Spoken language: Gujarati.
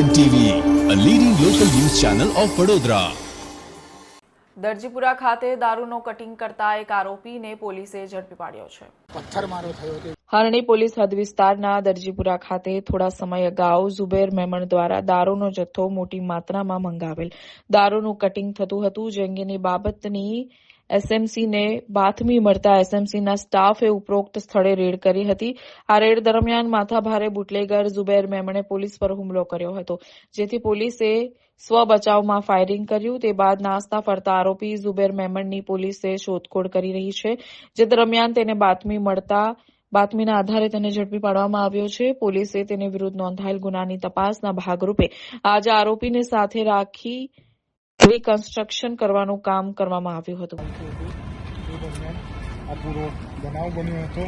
N TV a leading local news channel of Vadodara Darjipura ખાતે દારૂનો કટિંગ કરતા એક આરોપીને પોલીસે ઝડપી પાડ્યો છે. પથ્થરમારો થયો છે હરણી પોલીસ હદ વિસ્તારના દરજીપુરા ખાતે થોડા સમય અગાઉ ઝુબેર મેમણ દ્વારા દારૂનો જથ્થો મોટી માત્રામાં મંગાવેલ. દારૂનું કટિંગ થતું હતું, જે અંગેની બાબતની એસએમસીને બાતમી મળતા એસએમસીના સ્ટાફે ઉપરોક્ત સ્થળે રેડ કરી હતી. આ રેડ દરમિયાન માથાભારે બુટલેગર ઝુબેર મેમણે પોલીસ પર હુમલો કર્યો હતો, જેથી પોલીસે સ્વ બચાવમાં ફાયરિંગ કર્યું. તે બાદ નાસ્તા ફરતા આરોપી ઝુબેર મેમણની પોલીસે શોધખોળ કરી રહી છે. જે દરમિયાન તેને બાતમી મળતા બાતમીના આધારે તેને ઝડપી પાડવામાં આવ્યો છે. પોલીસે તેની વિરુદ્ધ નોંધાયેલ ગુનાની તપાસના ભાગરૂપે આજે આરોપીને સાથે રાખી રિકન્સ્ટ્રક્શન કરવાનું કામ કરવામાં આવ્યું હતું. બન્યો હતો.